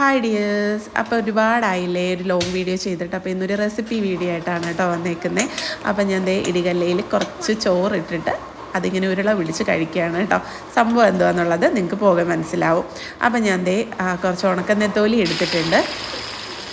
Hi dears അപ്പോൾ ഒരുപാടായില്ലേ? ഒരു long video ചെയ്തിട്ട് അപ്പോൾ ഇന്നൊരു റെസിപ്പി വീഡിയോ ആയിട്ടാണ് കേട്ടോ വന്നേക്കുന്നത് അപ്പോൾ ഞാൻ ദേ ഇടികല്ലയിൽ കുറച്ച് ചോറിട്ടിട്ട് അതിങ്ങനെ ഉരുള വിളിച്ച് കഴിക്കുകയാണ് കേട്ടോ. സംഭവം എന്തുവാന്നുള്ളത് നിങ്ങൾക്ക് പോകെ മനസ്സിലാവും. അപ്പോൾ ഞാൻ ദേ കുറച്ച് കുറച്ച് ഉണക്കനെത്തോലി എടുത്തിട്ടുണ്ട്.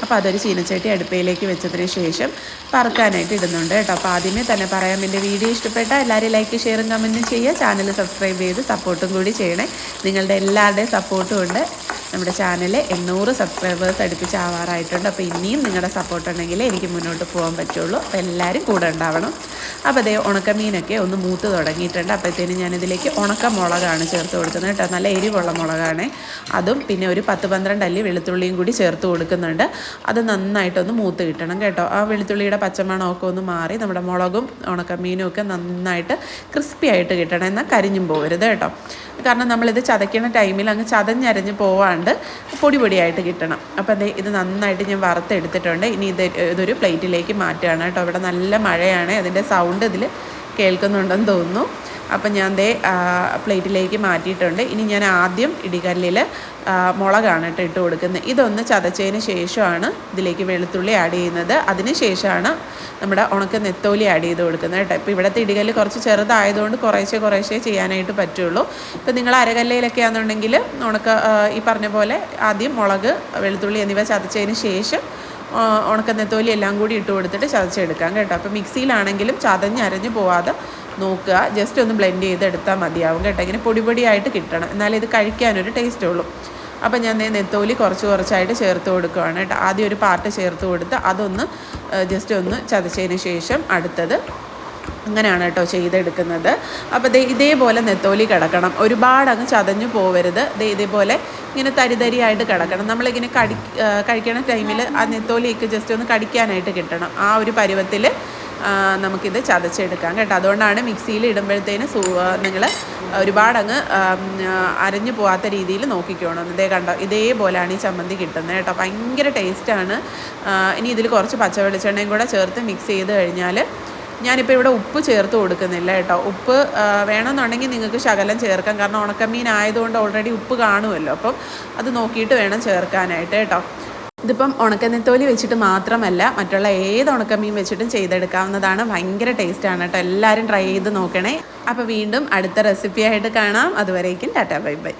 അപ്പോൾ അതൊരു ചീനച്ചട്ടി അടുപ്പയിലേക്ക് വെച്ചതിന് ശേഷം പറക്കാനായിട്ട് ഇടുന്നുണ്ട് കേട്ടോ. അപ്പോൾ ആദ്യമേ തന്നെ പറയാം എന്റെ വീഡിയോ ഇഷ്ടപ്പെട്ടാൽ എല്ലാവരും ലൈക്ക് ഷെയറും കമന്റും ചെയ്യുക. ചാനൽ സബ്സ്ക്രൈബ് ചെയ്ത് സപ്പോർട്ടും കൂടി ചെയ്യണേ. നിങ്ങളുടെ എല്ലാവരുടെയും സപ്പോർട്ടും ഉണ്ട്. നമ്മുടെ ചാനൽ എണ്ണൂറ് സബ്സ്ക്രൈബേഴ്സ് അടുപ്പിച്ച് ആവാറായിട്ടുണ്ട് അപ്പോൾ ഇനിയും നിങ്ങളുടെ സപ്പോർട്ട് ഉണ്ടെങ്കിൽ എനിക്ക് മുന്നോട്ട് പോകാൻ പറ്റുള്ളൂ. അപ്പോൾ എല്ലാവരും കൂടെ ഉണ്ടാവണം. അപ്പോൾ അതേ ഉണക്കമീനൊക്കെ ഒന്ന് മൂത്ത് തുടങ്ങിയിട്ടുണ്ട്. അപ്പോഴത്തേനും ഞാനിതിലേക്ക് ഉണക്ക മുളകാണ് ചേർത്ത് കൊടുക്കുന്നത് കേട്ടോ. നല്ല എരിവുള്ള മുളകാണ്. അതും പിന്നെ ഒരു പത്ത് പന്ത്രണ്ട് അല്ലി വെളുത്തുള്ളിയും കൂടി ചേർത്ത് കൊടുക്കുന്നുണ്ട്. അത് നന്നായിട്ടൊന്ന് മൂത്ത് കിട്ടണം കേട്ടോ. ആ വെളുത്തുള്ളിയുടെ പച്ചമണമൊക്കെ ഒന്ന് മാറി നമ്മുടെ മുളകും ഉണക്കമീനും ഒക്കെ നന്നായിട്ട് ക്രിസ്പി ആയിട്ട് കിട്ടണം. എന്നാൽ കരിഞ്ഞും പോകരുത് കേട്ടോ. കാരണം നമ്മളിത് ചതയ്ക്കുന്ന ടൈമിൽ അങ്ങ് ചതഞ്ഞരഞ്ഞ് പോവാണ്ട് പൊടി പൊടിയായിട്ട് കിട്ടണം. അപ്പോൾ അതെ ഇത് നന്നായിട്ട് ഞാൻ വറുത്തെടുത്തിട്ടുണ്ട്. ഇനി ഇത് ഇതൊരു പ്ലേറ്റിലേക്ക് മാറ്റുകയാണ് കേട്ടോ. ഇവിടെ നല്ല മഴയാണ്. അതിന്റെ സൗണ്ട് ഇതിൽ കേൾക്കുന്നുണ്ടെന്ന് തോന്നുന്നു. അപ്പം ഞാൻ ദേ പ്ലേറ്റിലേക്ക് മാറ്റിയിട്ടുണ്ട്. ഇനി ഞാൻ ആദ്യം ഇടികല്ലിൽ മുളകാണ് കേട്ടോ ഇട്ട് കൊടുക്കുന്നത്. ഇതൊന്ന് ചതച്ചതിന് ശേഷമാണ് ഇതിലേക്ക് വെളുത്തുള്ളി ആഡ് ചെയ്യുന്നത്. അതിന് ശേഷമാണ് നമ്മുടെ ഉണക്ക നെത്തോലി ആഡ് ചെയ്ത് കൊടുക്കുന്നത് കേട്ടോ. ഇപ്പോൾ ഇവിടുത്തെ ഇടികല്ല് കുറച്ച് ചെറുതായതുകൊണ്ട് കുറേശ്ശെ കുറേശ്ശേ ചെയ്യാനായിട്ട് പറ്റുള്ളൂ. ഇപ്പോൾ നിങ്ങൾ അരകല്ലയിലൊക്കെ ആണെന്നുണ്ടെങ്കിൽ ഉണക്ക ഈ പറഞ്ഞ പോലെ ആദ്യം മുളക് വെളുത്തുള്ളി എന്നിവ ചതച്ചതിന് ശേഷം ഉണക്ക നെത്തോലി എല്ലാം കൂടി ഇട്ട് കൊടുത്തിട്ട് ചതച്ചെടുക്കാം കേട്ടോ. അപ്പോൾ മിക്സിയിലാണെങ്കിലും ചതഞ്ഞരഞ്ഞ് പോവാതെ നോക്കുക. ജസ്റ്റ് ഒന്ന് ബ്ലെൻഡ് ചെയ്ത് എടുത്താൽ മതിയാവും കേട്ടോ. ഇങ്ങനെ പൊടിപൊടിയായിട്ട് കിട്ടണം. എന്നാലേ ഇത് കഴിക്കാനൊരു ടേസ്റ്റ് ഉള്ളൂ. അപ്പോൾ ഞാൻ നെത്തോലി കുറച്ച് കുറച്ചായിട്ട് ചേർത്ത് കൊടുക്കുകയാണ് കേട്ടോ. ആദ്യം ഒരു പാർട്ട് ചേർത്ത് കൊടുത്ത് അതൊന്ന് ജസ്റ്റ് ഒന്ന് ചതച്ചതിന് ശേഷം അടുത്തത് അങ്ങനെയാണ് കേട്ടോ ചെയ്തെടുക്കുന്നത്. അപ്പോൾ ദേ ഇതേപോലെ നെത്തോലി കിടക്കണം. ഒരുപാട് അങ്ങ് ചതഞ്ഞു പോവരുത്. ദേ ഇതേപോലെ ഇങ്ങനെ തരിതരിയായിട്ട് കിടക്കണം. നമ്മളിങ്ങനെ കടി കഴിക്കണ ടൈമിൽ ആ നെത്തോലിയൊക്കെ ജസ്റ്റ് ഒന്ന് കടിക്കാനായിട്ട് കിട്ടണം. ആ ഒരു പരുവത്തിൽ നമുക്കിത് ചതച്ചെടുക്കാം കേട്ടോ. അതുകൊണ്ടാണ് മിക്സിയിൽ ഇടുമ്പോഴത്തേന് സൂ നിങ്ങൾ ഒരുപാടങ്ങ് അരഞ്ഞു പോകാത്ത രീതിയിൽ നോക്കിക്കോണം. ഇതേ കണ്ടോ ഇതേപോലെയാണ് ഈ ചമ്മന്തി കിട്ടുന്നത് കേട്ടോ. ഭയങ്കര ടേസ്റ്റാണ്. ഇനി ഇതിൽ കുറച്ച് പച്ച വെളിച്ചെണ്ണയും കൂടെ ചേർത്ത് മിക്സ് ചെയ്ത് കഴിഞ്ഞാൽ ഞാനിപ്പോൾ ഇവിടെ ഉപ്പ് ചേർത്ത് കൊടുക്കുന്നില്ല കേട്ടോ. ഉപ്പ് വേണമെന്നുണ്ടെങ്കിൽ നിങ്ങൾക്ക് ശകലം ചേർക്കാം. കാരണം ഉണക്കമീൻ ആയതുകൊണ്ട് ഓൾറെഡി ഉപ്പ് കാണുമല്ലോ. അപ്പം അത് നോക്കിയിട്ട് വേണം ചേർക്കാനായിട്ട് കേട്ടോ. ഇതിപ്പം ഉണക്കനെത്തോലി വെച്ചിട്ട് മാത്രമല്ല മറ്റുള്ള ഏത് ഉണക്കമീൻ വെച്ചിട്ടും ചെയ്തെടുക്കാവുന്നതാണ്. ഭയങ്കര ടേസ്റ്റാണ് കേട്ടോ. എല്ലാവരും ട്രൈ ചെയ്ത് നോക്കണേ. അപ്പോൾ വീണ്ടും അടുത്ത റെസിപ്പി ആയിട്ട് കാണാം. അതുവരേക്കും ടാറ്റാ ബൈ ബൈ.